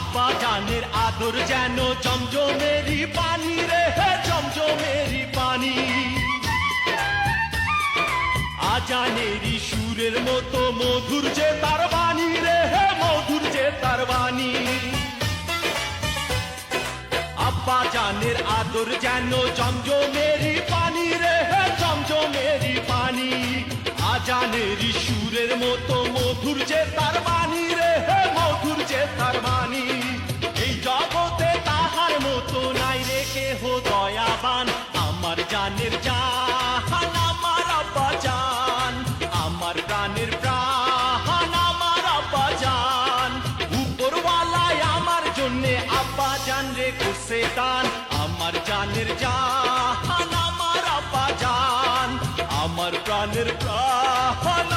আব্বা জানের আদর যেন জমজমেরি পানি রে জমজমেরি পানি। আজানেরই সুরের মতো মধুর যে তার বাণী রে মধুর যে তার বাণী। আব্বা জানের আদর যেন জমজমেরি পানি রে জমজমেরি পানি। আজানেরই সুরের মতো মধুর যে তার বাণী দয়াবান আমার জানের জাহান, আমার আব্বা জান আমার প্রাণের প্রাণ, আমার আব্বা জান উপরওয়ালায় আমার জন্যে আব্বা জান রে করছে দান। আমার জানের জান আমার আব্বা জান আমার প্রাণের প্রাণ